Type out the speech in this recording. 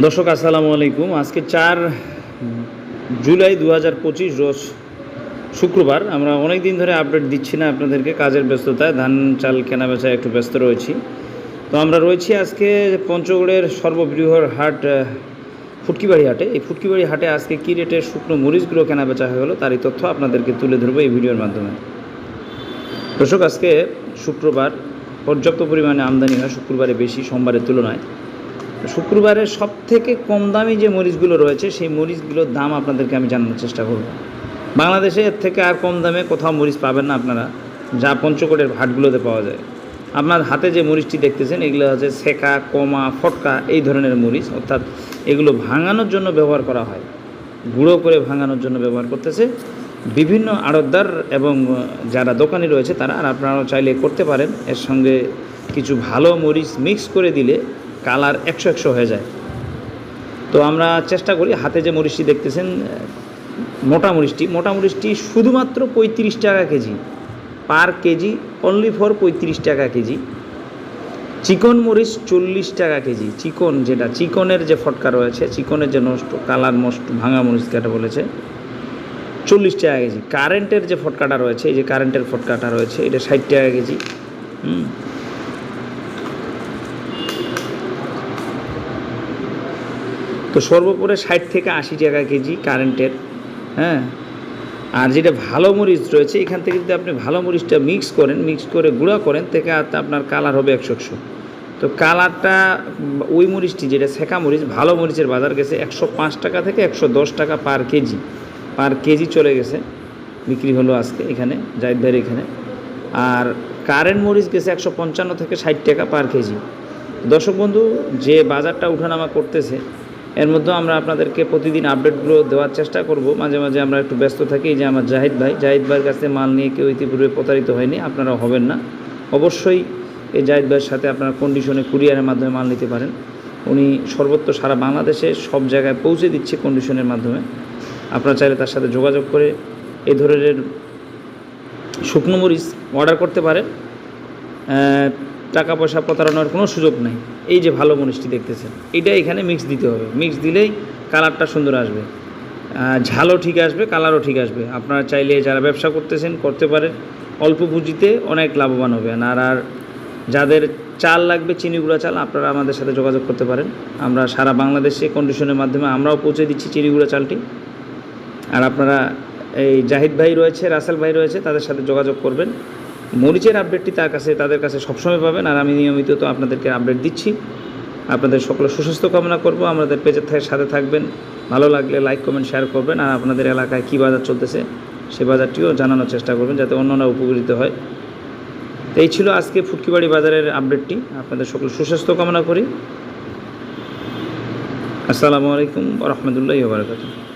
দর্শক, আসসালামু আলাইকুম। আজকে চার জুলাই দু হাজার পঁচিশ রোজ শুক্রবার। আমরা অনেক দিন ধরে আপডেট দিচ্ছি না আপনাদেরকে কাজের ব্যস্ততায়। ধান, চাল, কেনা বেচায় একটু ব্যস্ত রয়েছি। তো আমরা রয়েছি আজকে পঞ্চগড়ের সর্ববৃহৎ হাট ফুটকিবাড়ি হাটে। এই ফুটকিবাড়ি হাটে আজকে কী রেটে শুকনো মরিচগুলো কেনা বেচা হয়ে গেলো তারই তথ্য আপনাদেরকে তুলে ধরবো এই ভিডিওর মাধ্যমে। দর্শক, আজকে শুক্রবার পর্যাপ্ত পরিমাণে আমদানি হয়, শুক্রবারে বেশি, সোমবারের তুলনায়। শুক্রবারের সব থেকে কম দামি যে মরিচগুলো রয়েছে, সেই মরিচগুলোর দাম আপনাদেরকে আমি জানানোর চেষ্টা করব। বাংলাদেশে এর থেকে আর কম দামে কোথাও মরিচ পাবেন না আপনারা, যা পঞ্চকোটের হাটগুলোতে পাওয়া যায়। আপনার হাতে যে মরিচটি দেখতেছেন, এগুলো হচ্ছে সেকা, কমা, ফটকা, এই ধরনের মরিচ, অর্থাৎ এগুলো ভাঙানোর জন্য ব্যবহার করা হয়। গুঁড়ো করে ভাঙানোর জন্য ব্যবহার করতেছে। বিভিন্ন আড়তদার এবং যারা দোকানি রয়েছে তারা, আর আপনারাও চাইলে করতে পারেন। এর সঙ্গে কিছু ভালো মরিচ মিক্স করে দিলে কালার একশো একশো হয়ে যায়। তো আমরা চেষ্টা করি হাতে যে মরিচটি দেখতেছেন, মোটা মরিচটি। মোটা মরিচটি শুধুমাত্র পঁয়ত্রিশ টাকা KG. Per KG only for পঁয়ত্রিশ টাকা কেজি। চিকন মরিচ চল্লিশ টাকা কেজি। চিকন যেটা, চিকনের যে ফটকা রয়েছে, চিকনের যে নষ্ট, কালার নষ্ট, ভাঙা মরিচ যেটা বলেছে, চল্লিশ টাকা কেজি। কারেন্টের যে ফটকাটা রয়েছে, এই যে কারেন্টের ফটকাটা রয়েছে, এটা ষাট টাকা কেজি। হুম। তো সর্বোপরি ষাট থেকে আশি টাকা কেজি কারেন্টের হ্যাঁ? আর যেটা ভালো মরিচ রয়েছে, এখান থেকে যদি আপনি ভালো মরিচটা মিক্স করেন মিক্স করে গুঁড়া করেন থেকে আপনার কালার হবে একশো একশো। তো কালারটা ওই মরিচটি যেটা শেখা মরিচ, ভালো মরিচের বাজার গেছে একশো পাঁচ টাকা থেকে একশো দশ টাকা পার কেজি। পার কেজি চলে গেছে, বিক্রি হলো আজকে এখানে, জাহিদ ভাইয়ের এখানে। আর কারেন্ট মরিচ গেছে একশো পঞ্চান্ন থেকে ষাট টাকা পার কেজি। দর্শক বন্ধু, যে বাজারটা উঠানামা করতেছে এর মধ্যেও আমরা আপনাদেরকে প্রতিদিন আপডেটগুলো দেওয়ার চেষ্টা করব। মাঝে মাঝে আমরা একটু ব্যস্ত থাকি যে আমার জাহিদ ভাই। জাহিদ ভাইয়ের কাছে মাল নিয়ে কেউ ইতিপূর্বে প্রতারিত হয়নি আপনারা হবেন না। অবশ্যই এই জাহিদ ভাইয়ের সাথে আপনারা কন্ডিশনে কুরিয়ারের মাধ্যমে মাল নিতে পারেন। উনি সর্বত্র সারা বাংলাদেশে সব জায়গায় পৌঁছে দিচ্ছে কন্ডিশনের মাধ্যমে। আপনারা চাইলে তার সাথে যোগাযোগ করে এই ধরনের শুকনো মরিচ অর্ডার করতে পারেন। টাকা পয়সা প্রতারণার কোনো সুযোগ নেই। এই যে ভালো মরিচটি দেখতেছেন, এটা এখানে মিক্স দিতে হবে। মিক্স দিলেই কালারটা সুন্দর আসবে। ঝালও ঠিক আসবে কালারও ঠিক আসবে। আপনারা চাইলে যারা ব্যবসা করতেছেন, করতে পারেন। অল্প পুঁজিতে অনেক লাভবান হবেন। আর আর যাদের চাল লাগবে চিনি গুঁড়া চাল, আপনারা আমাদের সাথে যোগাযোগ করতে পারেন। আমরা সারা বাংলাদেশে কন্ডিশনের মাধ্যমে আমরাও পৌঁছে দিচ্ছি চিনি গুঁড়া চালটি। আর আপনারা এই জাহিদ ভাই রয়েছে, রাসেল ভাই রয়েছে, তাদের সাথে যোগাযোগ করবেন। মরিচের আপডেটটি তার কাছে, তাদের কাছে সবসময় পাবেন, আর আমি নিয়মিত তো আপনাদেরকে আপডেট দিচ্ছি। আপনাদের সকলে সুস্বাস্থ্য কামনা করব, আমাদের পেজের থেকে সাথে থাকবেন। ভালো লাগলে লাইক কমেন্ট শেয়ার করবেন, আর আপনাদের এলাকায় কী বাজার চলতেছে সে বাজারটিও জানানোর চেষ্টা করবেন, যাতে অন্যরা উপকৃত হয়। তো এই ছিল আজকে ফুটকিবাড়ি বাজারের আপডেটটি আপনাদের সকল সুস্বাস্থ্য কামনা করি। আসসালামু আলাইকুম রহমতুল্লাহ বারকাতুহ।